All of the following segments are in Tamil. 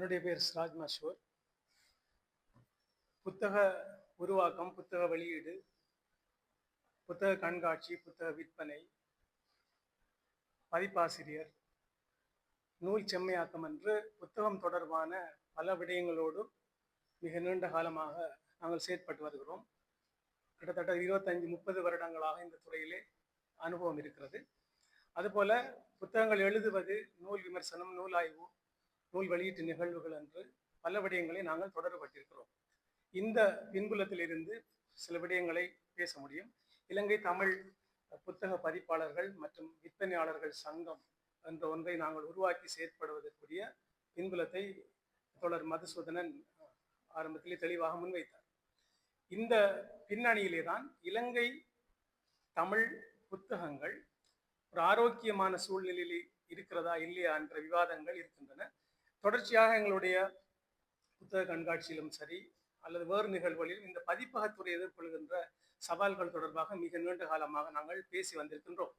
என்னுடைய பேர் சிராஜ் மஷூர் புத்தக உருவாக்கம் புத்தக வெளியீடு புத்தக கண்காட்சி புத்தக விற்பனை பதிப்பாசிரியர் நூல் செம்மையாக்கம் என்று புத்தகம் தொடர்பான பல விடயங்களோடும் மிக நீண்ட காலமாக நாங்கள் செயற்பட்டு வருகிறோம். கிட்டத்தட்ட இருபத்தஞ்சு முப்பது வருடங்களாக இந்த துறையிலே அனுபவம் இருக்கிறது. அதுபோல புத்தகங்கள் எழுதுவது நூல் விமர்சனம் நூல் ஆய்வு நூல் வெளியீட்டு நிகழ்வுகள் என்று பல விடயங்களை நாங்கள் தொடரப்பட்டிருக்கிறோம் இந்த பின்புலத்திலிருந்து சில விடயங்களை பேச முடியும். இலங்கை தமிழ் புத்தக பதிப்பாளர்கள் மற்றும் விற்பனையாளர்கள் சங்கம் என்ற ஒன்றை நாங்கள் உருவாக்கி செயற்படுவதற்குரிய பின்புலத்தை தொடர் மதுசூதனன் ஆரம்பத்திலே தெளிவாக முன்வைத்தார். இந்த பின்னணியிலே தான் இலங்கை தமிழ் புத்தகங்கள் ஒரு ஆரோக்கியமான சூழ்நிலையில் இருக்கிறதா இல்லையா என்ற விவாதங்கள் இருக்கின்றன. தொடர்ச்சியாக எங்களுடைய புத்தக கண்காட்சியிலும் சரி அல்லது வேறு நிகழ்வுகளிலும் இந்த பதிப்பகத்துறை எதிர்கொள்கின்ற சவால்கள் தொடர்பாக மிக நீண்ட காலமாக நாங்கள் பேசி வந்திருக்கின்றோம்.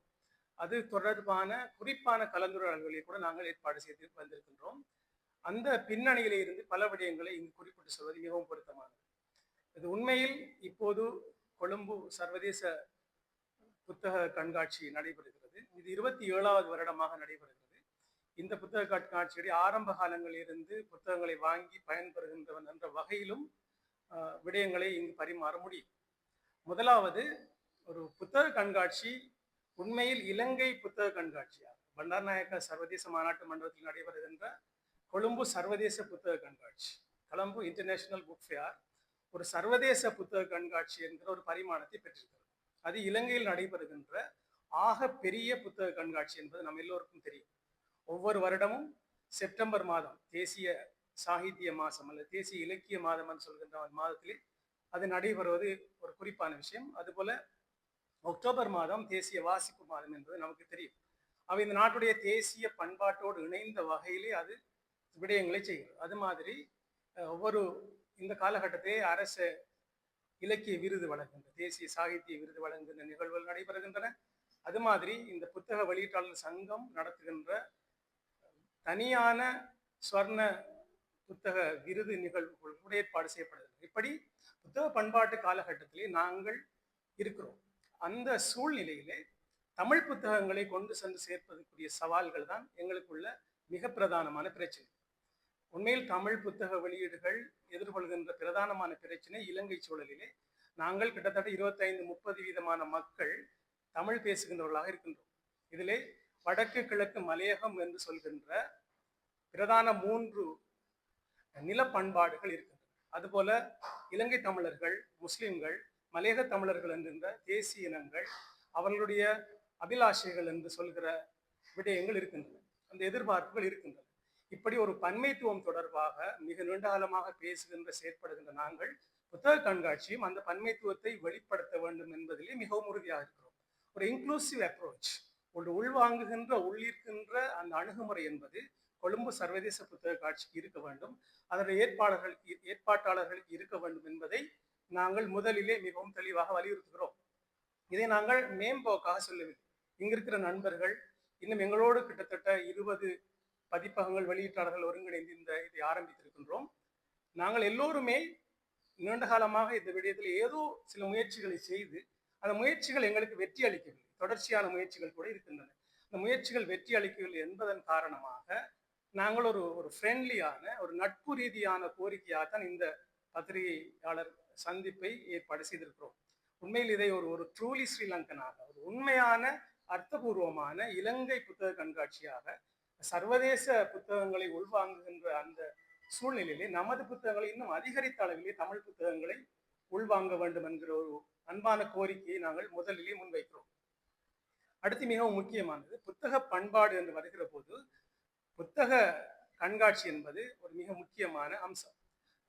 அது தொடர்பான குறிப்பான கலந்துரையாடல்களை கூட நாங்கள் ஏற்பாடு செய்து வந்திருக்கின்றோம். அந்த பின்னணியிலே இருந்து பல விடயங்களை இங்கு குறிப்பிட்டு சொல்வது மிகவும் பொருத்தமானது. இது உண்மையில் இப்போது கொழும்பு சர்வதேச புத்தக கண்காட்சி நடைபெறுகிறது. இது இருபத்தி ஏழாவது வருடமாக நடைபெறுகிறது. இந்த புத்தக கண்காட்சியுடைய ஆரம்ப காலங்களில் இருந்து புத்தகங்களை வாங்கி பயன்பெறுகின்றவன் என்ற வகையிலும் விடயங்களை இங்கு பரிமாற முடியும். முதலாவது ஒரு புத்தக கண்காட்சி உண்மையில் இலங்கை புத்தக கண்காட்சியாக பண்டார்நாயக்க சர்வதேச மாநாட்டு மண்டபத்தில் நடைபெறுகின்ற கொழும்பு சர்வதேச புத்தக கண்காட்சி கொழும்பு இன்டர்நேஷனல் புக் ஃபேர் ஒரு சர்வதேச புத்தக கண்காட்சி என்கிற ஒரு பரிமாணத்தை பெற்றிருக்கிறது. அது இலங்கையில் நடைபெறுகின்ற ஆக பெரிய புத்தக கண்காட்சி என்பது நம்ம எல்லோருக்கும் தெரியும். ஒவ்வொரு வருடமும் செப்டம்பர் மாதம் தேசிய சாகித்ய மாதம் அல்லது தேசிய இலக்கிய மாதம் என்று சொல்கின்ற மாதத்திலே அது நடைபெறுவது ஒரு குறிப்பான விஷயம். அதுபோல அக்டோபர் மாதம் தேசிய வாசிப்பு மாதம் என்பது நமக்கு தெரியும். அவை இந்த நாட்டுடைய தேசிய பண்பாட்டோடு இணைந்த வகையிலே அது விடயங்களை செய்கிறது. அது மாதிரி ஒவ்வொரு இந்த காலகட்டத்திலே அரசு இலக்கிய விருது வழங்குகின்ற தேசிய சாகித்ய விருது வழங்குகின்ற நிகழ்வுகள் நடைபெறுகின்றன. அது மாதிரி இந்த புத்தக வெளியீட்டாளர் சங்கம் நடத்துகின்ற தனியான ஸ்வர்ண புத்தக விருது நிகழ்வுகள் கூட ஏற்பாடு செய்யப்படுகிறது. இப்படி புத்தக பண்பாட்டு காலகட்டத்திலே நாங்கள் இருக்கிறோம். அந்த சூழ்நிலையிலே தமிழ் புத்தகங்களை கொண்டு சென்று சேர்ப்பதற்குரிய சவால்கள் தான் எங்களுக்குள்ள மிக பிரதானமான பிரச்சனை. உண்மையில் தமிழ் புத்தக வெளியீடுகள் எதிர்கொள்கின்ற பிரதானமான பிரச்சனை இலங்கை சூழலிலே நாங்கள் கிட்டத்தட்ட இருபத்தைந்து முப்பது வீதமான மக்கள் தமிழ் பேசுகின்றவர்களாக இருக்கின்றோம். இதிலே வடக்கு கிழக்கு மலையகம் என்று சொல்கின்ற பிரதான மூன்று நில பண்பாடுகள் இருக்கின்றன. அதுபோல இலங்கை தமிழர்கள் முஸ்லிம்கள் மலையக தமிழர்கள் என்கின்ற தேசிய இனங்கள் அவர்களுடைய அபிலாஷைகள் என்று சொல்கிற விடயங்கள் இருக்கின்றன. அந்த எதிர்பார்ப்புகள் இருக்கின்றன. இப்படி ஒரு பன்மைத்துவம் தொடர்பாக மிக நீண்ட காலமாக பேசுகின்ற செயற்படுகின்ற நாங்கள் புத்தக கண்காட்சியும் அந்த பன்மைத்துவத்தை வெளிப்படுத்த வேண்டும் என்பதிலே மிகவும் உறுதியாக இருக்கிறோம். ஒரு இன்க்ளூசிவ் அப்ரோச் ஒரு உள்வாங்குகின்ற உள்ளிருக்கின்ற அந்த அணுகுமுறை என்பது கொழும்பு சர்வதேச புத்தக காட்சிக்கு இருக்க வேண்டும். அதனுடைய ஏற்பாளர்கள் ஏற்பாட்டாளர்களுக்கு இருக்க வேண்டும் என்பதை நாங்கள் முதலிலே மிகவும் தெளிவாக வலியுறுத்துகிறோம். இதை நாங்கள் மேம்போக்காக சொல்லவில்லை. இங்கிருக்கிற நண்பர்கள் இன்னும் எங்களோடு கிட்டத்தட்ட இருபது பதிப்பகங்கள் வெளியீட்டாளர்கள் ஒருங்கிணைந்து இந்த இதை ஆரம்பித்திருக்கின்றோம். நாங்கள் எல்லோருமே நீண்ட காலமாக இந்த விடயத்தில் ஏதோ சில முயற்சிகளை செய்து அந்த முயற்சிகள் எங்களுக்கு வெற்றி அளிக்கவில்லை. தொடர்ச்சியான முயற்சிகள் கூட இருக்கின்றன. அந்த முயற்சிகள் வெற்றி அளிக்கவில்லை என்பதன் காரணமாக நாங்கள் ஒரு ஒரு ஃப்ரெண்ட்லியான ஒரு நட்பு ரீதியான கோரிக்கையாக தான் இந்த பத்திரிகையாளர் சந்திப்பை ஏற்பாடு செய்திருக்கிறோம். உண்மையில் இதை ஒரு ஒரு ட்ரூலி ஸ்ரீலங்கனாக ஒரு உண்மையான அர்த்தபூர்வமான இலங்கை புத்தக கண்காட்சியாக சர்வதேச புத்தகங்களை உள்வாங்குகின்ற அந்த சூழ்நிலையிலே நமது புத்தகங்களை இன்னும் அதிகரித்த அளவிலே தமிழ் புத்தகங்களை உள்வாங்க வேண்டும் என்கிற ஒரு அன்பான கோரிக்கையை நாங்கள் முதலிலே முன்வைக்கிறோம். அடுத்து மிகவும் முக்கியமானது புத்தக பண்பாடு என்று வருகிற போது புத்தக கண்காட்சி என்பது ஒரு மிக முக்கியமான அம்சம்.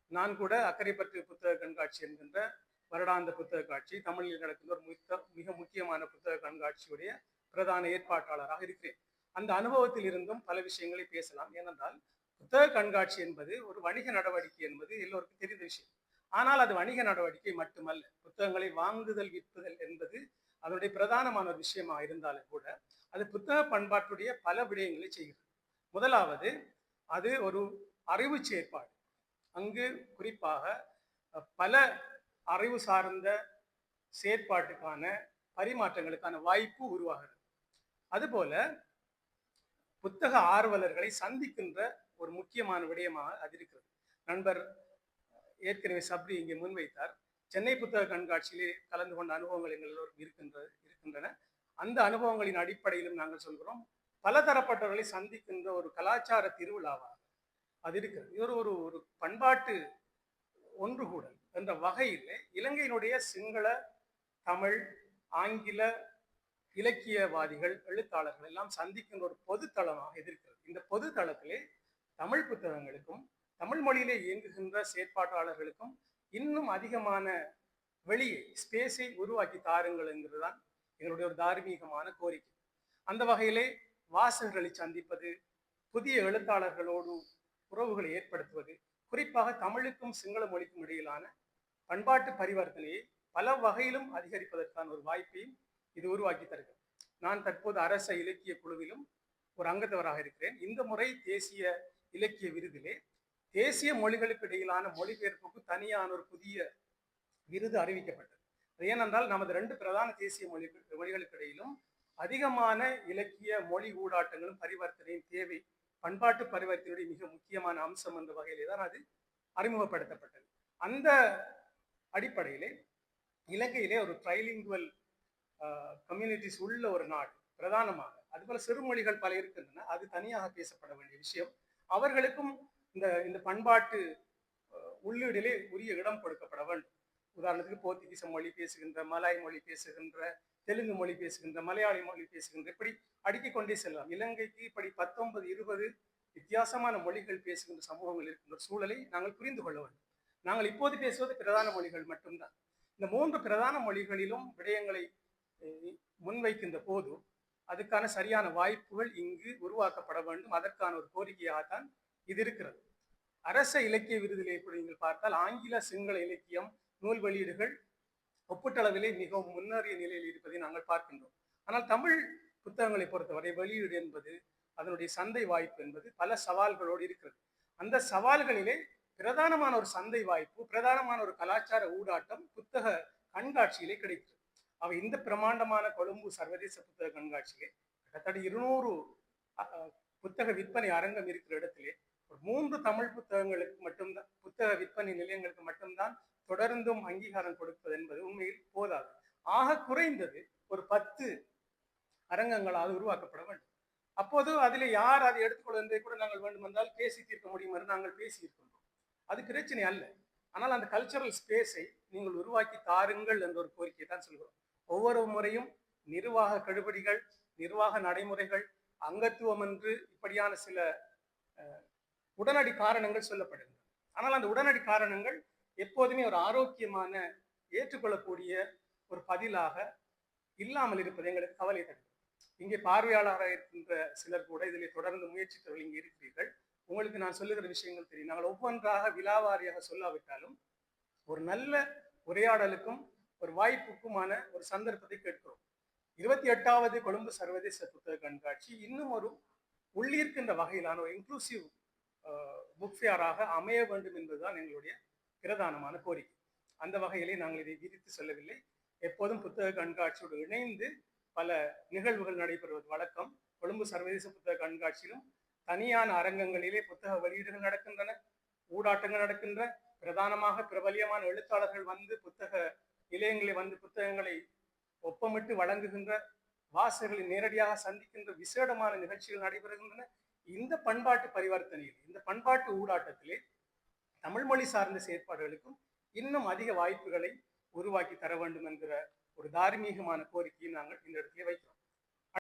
நான் கூட அக்கறைப்பற்று புத்தக கண்காட்சி என்கின்ற வருடாந்த புத்தக காட்சி தமிழில் நடக்கின்ற ஒரு மிக முக்கியமான புத்தக கண்காட்சியுடைய பிரதான ஏற்பாட்டாளராக இருக்கிறேன். அந்த அனுபவத்தில் இருந்தும் பல விஷயங்களை பேசலாம். ஏனென்றால் புத்தக கண்காட்சி என்பது ஒரு வணிக நடவடிக்கை என்பது எல்லோருக்கும் தெரிந்த விஷயம். ஆனால் அது வணிக நடவடிக்கை மட்டுமல்ல. புத்தகங்களை வாங்குதல் விற்பதல் என்பது அதனுடைய பிரதானமான ஒரு விஷயமா இருந்தாலும் கூட அது புத்தக பண்பாட்டுடைய பல விடயங்களை செய்கிறது. முதலாவது அது ஒரு அறிவு செயற்பாடு. அங்கு குறிப்பாக பல அறிவு சார்ந்த செயற்பாட்டுக்கான பரிமாற்றங்களுக்கான வாய்ப்பு உருவாகிறது. அதுபோல புத்தக ஆர்வலர்களை சந்திக்கின்ற ஒரு முக்கியமான விடயமாக அது இருக்கிறது. நண்பர் ஏற்கனவே சப்ரி இங்கே முன்வைத்தார். சென்னை புத்தக கண்காட்சியிலே கலந்து கொண்ட அனுபவங்கள் எங்கள் எல்லோருக்கும் இருக்கின்ற இருக்கின்றன. அந்த அனுபவங்களின் அடிப்படையிலும் நாங்கள் சொல்கிறோம். பலதரப்பட்டவர்களை சந்திக்கின்ற ஒரு கலாச்சார திருவிழாவாக அது இருக்கிறது. இது ஒரு ஒரு பண்பாட்டு ஒன்று கூட என்ற வகையில் இலங்கையினுடைய சிங்கள தமிழ் ஆங்கில இலக்கியவாதிகள் எழுத்தாளர்கள் எல்லாம் சந்திக்கின்ற ஒரு பொதுத்தளமாக எதிர்க்கிறது. இந்த பொதுத்தளத்திலே தமிழ் புத்தகங்களுக்கும் தமிழ் மொழியிலே இயங்குகின்ற செயற்பாட்டாளர்களுக்கும் இன்னும் அதிகமான வெளியே ஸ்பேஸை உருவாக்கி தாருங்கள் தான் எங்களுடைய ஒரு தார்மீகமான கோரிக்கை. அந்த வகையிலே வாசகர்களை சந்திப்பது புதிய எழுத்தாளர்களோடு உறவுகளை ஏற்படுத்துவது குறிப்பாக தமிழுக்கும் சிங்கள மொழிக்கும் இடையிலான பண்பாட்டு பரிவர்த்தனையை பல வகையிலும் அதிகரிப்பதற்கான ஒரு வாய்ப்பையும் இது உருவாக்கி தருகிறது. நான் தற்போது அரச இலக்கிய குழுவிலும் ஒரு அங்கத்தவராக இருக்கிறேன். இந்த முறை தேசிய இலக்கிய விருதிலே தேசிய மொழிகளுக்கு இடையிலான மொழிபெயர்ப்புக்கு தனியான ஒரு புதிய விருது அறிவிக்கப்பட்டது. ஏனென்றால் நமது ரெண்டு பிரதான தேசிய மொழி மொழிகளுக்கு இடையிலும் அதிகமான இலக்கிய மொழி ஊடாட்டங்களும் பரிவர்த்தனையும் தேவை பண்பாட்டு பரிவர்த்தனையுடைய மிக முக்கியமான அம்சம் என்ற வகையிலே தான் அது அறிமுகப்படுத்தப்பட்டது. அந்த அடிப்படையிலே இலங்கையிலே ஒரு ட்ரைலிங்குவல் கம்யூனிட்டிஸ் உள்ள ஒரு நாடு பிரதானமாக அதுபோல சிறுமொழிகள் பல இருக்கின்றன அது தனியாக பேசப்பட வேண்டிய விஷயம். அவர்களுக்கும் இந்த இந்த பண்பாட்டு உள்ளீடிலே உரிய இடம் கொடுக்கப்பட வேண்டும் உதாரணத்துக்கு போர்த்துகீச மொழி பேசுகின்ற மலாய் மொழி பேசுகின்ற தெலுங்கு மொழி பேசுகின்ற மலையாளி மொழி பேசுகின்ற இப்படி அடுக்கிக் கொண்டே செல்லலாம். இலங்கைக்கு இப்படி பத்தொன்பது இருபது வித்தியாசமான மொழிகள் பேசுகின்ற சமூகங்கள் இருக்கின்ற சூழலை நாங்கள் புரிந்து கொள்ள வேண்டும். நாங்கள் இப்போது பேசுவது பிரதான மொழிகள் மட்டும்தான். இந்த மூன்று பிரதான மொழிகளிலும் விடயங்களை முன்வைக்கின்ற போது அதுக்கான சரியான வாய்ப்புகள் இங்கு உருவாக்கப்பட வேண்டும். அதற்கான ஒரு கோரிக்கையாகத்தான் இது இருக்கிறது. அரச இலக்கிய விருதிலே கூட நீங்கள் பார்த்தால் ஆங்கில சிங்கள இலக்கியம் நூல் வெளியீடுகள் ஒப்பீட்டளவிலே மிகவும் முன்னேறிய நிலையில் இருப்பதை நாங்கள் பார்க்கின்றோம். ஆனால் தமிழ் புத்தகங்களை பொறுத்தவரை வெளியீடு என்பது அதனுடைய சந்தை வாய்ப்பு என்பது பல சவால்களோடு இருக்கிறது. அந்த சவால்களிலே பிரதானமான ஒரு சந்தை வாய்ப்பு பிரதானமான ஒரு கலாச்சார ஊடாட்டம் புத்தக கண்காட்சியிலே கிடைக்கிறது. அவை இந்த பிரமாண்டமான கொழும்பு சர்வதேச புத்தக கண்காட்சியிலே கிட்டத்தட்ட இருநூறு புத்தக விற்பனை அரங்கம் இருக்கிற இடத்திலே ஒரு மூன்று தமிழ் புத்தகங்களுக்கு மட்டும்தான் புத்தக விற்பனை நிலையங்களுக்கு மட்டும்தான் தொடர்ந்தும் அங்கீகாரம் கொடுப்பது என்பது உண்மையில் போதாது. ஆக குறைந்தது ஒரு பத்து அரங்கங்களால் உருவாக்கப்பட வேண்டும். அப்போது அதில் யார் அதை எடுத்துக்கொள்வதை கூட நாங்கள் வேண்டுமென்றால் பேசி தீர்க்க முடியும் என்று நாங்கள் பேசியிருக்கின்றோம். அது பிரச்சனை அல்ல. ஆனால் அந்த கல்ச்சரல் ஸ்பேஸை நீங்கள் உருவாக்கி தாருங்கள் என்ற ஒரு கோரிக்கை தான் சொல்கிறோம். ஒவ்வொரு முறையும் நிர்வாக கடுபடிகள் நிர்வாக நடைமுறைகள் அங்கத்துவம் என்று இப்படியான சில உடனடி காரணங்கள் சொல்லப்படுகின்றன ஆனால் அந்த உடனடி காரணங்கள் எப்போதுமே ஒரு ஆரோக்கியமான ஏற்றுக்கொள்ளக்கூடிய ஒரு பதிலாக இல்லாமல் இருப்பது எங்களுக்கு கவலை தருது இங்கே பார்வையாளராக இருக்கின்ற சிலர் கூட இதில் தொடர்ந்து முயற்சித்தவர்கள் இங்கே இருக்கிறீர்கள். உங்களுக்கு நான் சொல்லுகிற விஷயங்கள் தெரியும். நாங்கள் ஒவ்வொன்றாக விலாவாரியாக சொல்லாவிட்டாலும் ஒரு நல்ல உரையாடலுக்கும் ஒரு வாய்ப்புக்குமான ஒரு சந்தர்ப்பத்தை கேட்கிறோம். இருபத்தி எட்டாவது கொழும்பு சர்வதேச புத்தக கண்காட்சி இன்னும் ஒரு உள்ளிருக்கின்ற வகையிலான ஒரு இன்க்ளூசிவ் புக் அமைய வேண்டும் என்பதுதான் எங்களுடைய பிரதானமான கோரிக்கை. அந்த வகையிலே நாங்கள் இதை விதித்து சொல்லவில்லை. எப்போதும் புத்தக கண்காட்சியோடு இணைந்து பல நிகழ்வுகள் நடைபெறுவது வழக்கம். கொழும்பு சர்வதேச புத்தக கண்காட்சியிலும் தனியான அரங்கங்களிலே புத்தக வெளியீடுகள் நடக்கின்றன ஊடாட்டங்கள் நடக்கின்ற பிரதானமாக பிரபலியமான எழுத்தாளர்கள் வந்து புத்தக நிலையங்களில் வந்து புத்தகங்களை ஒப்பமிட்டு வழங்குகின்ற வாசகர்களை நேரடியாக சந்திக்கின்ற விசேடமான நிகழ்ச்சிகள் நடைபெறுகின்றன. இந்த பண்பாட்டு பரிவர்த்தனையில் இந்த பண்பாட்டு ஊடாட்டத்திலே தமிழ் மொழி சார்ந்த செயற்பாடுகளுக்கும் இன்னும் அதிக வாய்ப்புகளை உருவாக்கி தர வேண்டும் என்கிற ஒரு தார்மீகமான கோரிக்கையை நாங்கள் இந்த இடத்திலே வைக்கிறோம்.